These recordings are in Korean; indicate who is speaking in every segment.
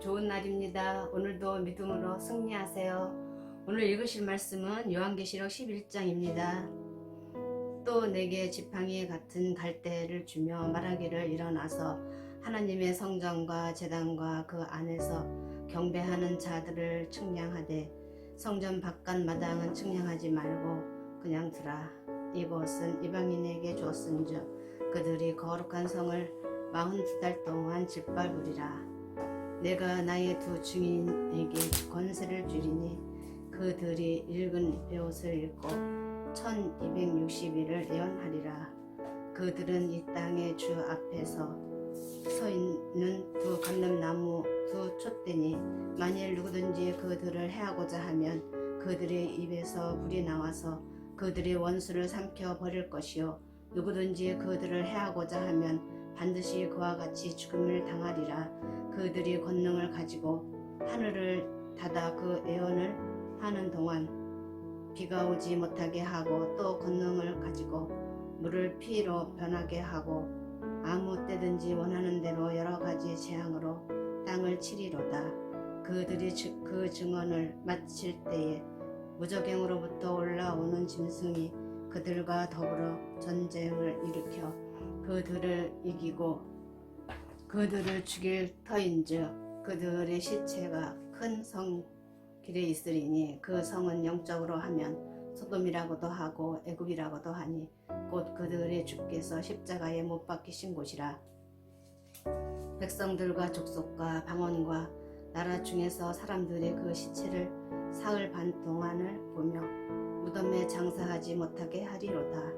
Speaker 1: 좋은 날입니다. 오늘도 믿음으로 승리하세요. 오늘 읽으실 말씀은 요한계시록 11장입니다. 또 내게 지팡이 같은 갈대를 주며 말하기를 일어나서 하나님의 성전과 제단과 그 안에서 경배하는 자들을 측량하되 성전 바깥 마당은 측량하지 말고 그냥 두라. 이곳은 이방인에게 주었은즉 그들이 거룩한 성을 마흔 두 달 동안 짓밟으리라. 내가 나의 두 증인에게 권세를 주리니 그들이 읽은 벼옷을 읽고 1260일을 예언하리라. 그들은 이 땅의 주 앞에서 서 있는 두 감람나무 두 촛대니 만일 누구든지 그들을 해하고자 하면 그들의 입에서 불이 나와서 그들의 원수를 삼켜 버릴 것이요 누구든지 그들을 해하고자 하면 반드시 그와 같이 죽음을 당하리라 그들이 권능을 가지고 하늘을 닫아 그 예언을 하는 동안 비가 오지 못하게 하고 또 권능을 가지고 물을 피로 변하게 하고 아무 때든지 원하는 대로 여러 가지 재앙으로 땅을 치리로다. 그들이 주- 그 증언을 마칠 때에 무적행으로부터 올라오는 짐승이 그들과 더불어 전쟁을 일으켜 그들을 이기고 그들을 죽일 터인즉 그들의 시체가 큰 성 길에 있으리니 그 성은 영적으로 하면 소돔이라고도 하고 애굽이라고도 하니 곧 그들의 주께서 십자가에 못 박히신 곳이라. 백성들과 족속과 방언과 나라 중에서 사람들의 그 시체를 사흘 반 동안을 보며 무덤에 장사하지 못하게 하리로다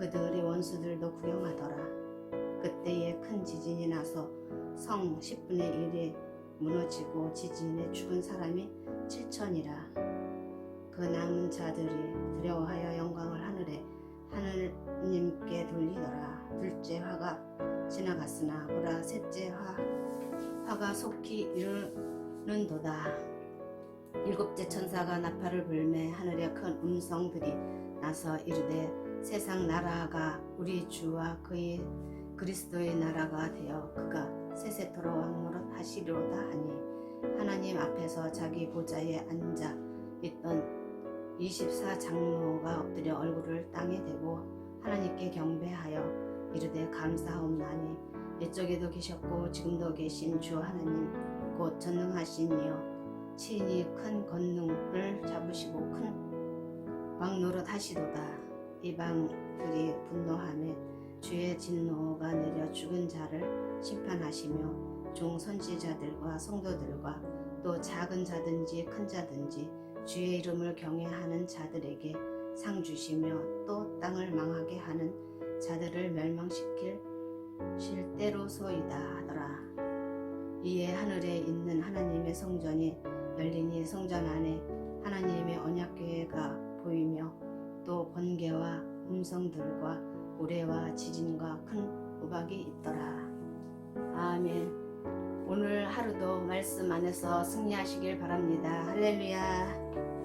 Speaker 1: 그들의 원수들도 구경하더라. 그때에 큰 지진이 나서 성 10분의 1이 무너지고 지진에 죽은 사람이 7천이라. 그 남은 자들이 두려워하여 영광을 하늘에 하늘님께 돌리더라. 둘째 화가 지나갔으나 보라 셋째 화 화가 속히 이르는도다. 일곱째 천사가 나팔을 불매 하늘에 큰 음성들이 나서 이르되 세상 나라가 우리 주와 그의 그리스도의 나라가 되어 그가 세세토록 왕노릇 하시리로다 하니 하나님 앞에서 자기 보좌에 앉아 있던 24 장로가 엎드려 얼굴을 땅에 대고 하나님께 경배하여 이르되 감사하옵나니 이쪽에도 계셨고 지금도 계신 주 하나님 곧 전능하신 이여 친히 큰 권능을 잡으시고 큰 왕노릇 하시도다 이방들이 분노하며 주의 진노가 내려 죽은 자를 심판하시며 종 선지자들과 성도들과 또 작은 자든지 큰 자든지 주의 이름을 경외하는 자들에게 상 주시며 또 땅을 망하게 하는 자들을 멸망시킬 실대로소이다 하더라. 이에 하늘에 있는 하나님의 성전이 열리니 성전 안에 음성들과 우레와 지진과 큰 우박이 있더라. 아멘. 오늘 하루도 말씀 안에서 승리하시길 바랍니다. 할렐루야.